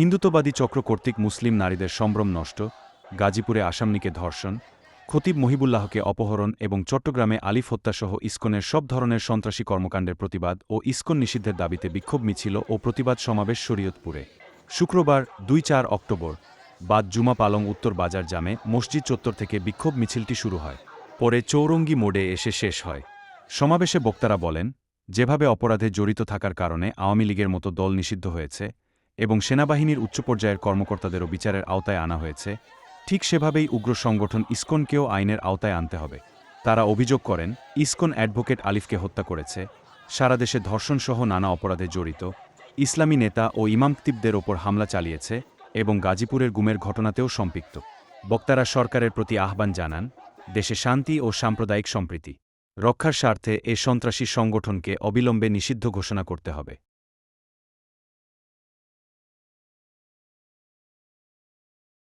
হিন্দুত্ববাদী চক্র কর্তৃক মুসলিম নারীদের সম্ভ্রম নষ্ট, গাজীপুরে আসামনিকে ধর্ষণ, খতিব মহিবুল্লাহকে অপহরণ এবং চট্টগ্রামে আলিফ হত্যাসহ ইস্কনের সব ধরনের সন্ত্রাসী কর্মকাণ্ডের প্রতিবাদ ও ইস্কন নিষিদ্ধের দাবিতে বিক্ষোভ মিছিল ও প্রতিবাদ সমাবেশ শরীয়তপুরে। শুক্রবার দুই চার অক্টোবর, বাদ জুমা পালং উত্তর বাজার জামে মসজিদ চত্বর থেকে বিক্ষোভ মিছিলটি শুরু হয়। পরে চৌরঙ্গি মোড়ে এসে শেষ হয়। সমাবেশে বক্তারা বলেন, যেভাবে অপরাধে জড়িত থাকার কারণে আওয়ামী লীগের মতো দল নিষিদ্ধ হয়েছে এবং সেনাবাহিনীর উচ্চ পর্যায়ের কর্মকর্তাদেরও বিচারের আওতায় আনা হয়েছে। ঠিক সেভাবেই উগ্র সংগঠন ইসকনকেও আইনের আওতায় আনতে হবে। তারা অভিযোগ করেন, ইসকন অ্যাডভোকেট আলিফকে হত্যা করেছে। সারা দেশে ধর্ষণসহ নানা অপরাধে জড়িত। ইসলামী নেতা ও ইমামক্তিবদের ওপর হামলা চালিয়েছে এবং গাজীপুরের গুমের ঘটনাতেও সম্পৃক্ত। বক্তারা সরকারের প্রতি আহ্বান জানান, দেশে শান্তি ও সাম্প্রদায়িক সম্প্রীতি। রক্ষার স্বার্থে এ সন্ত্রাসী সংগঠনকে অবিলম্বে নিষিদ্ধ ঘোষণা করতে হবে।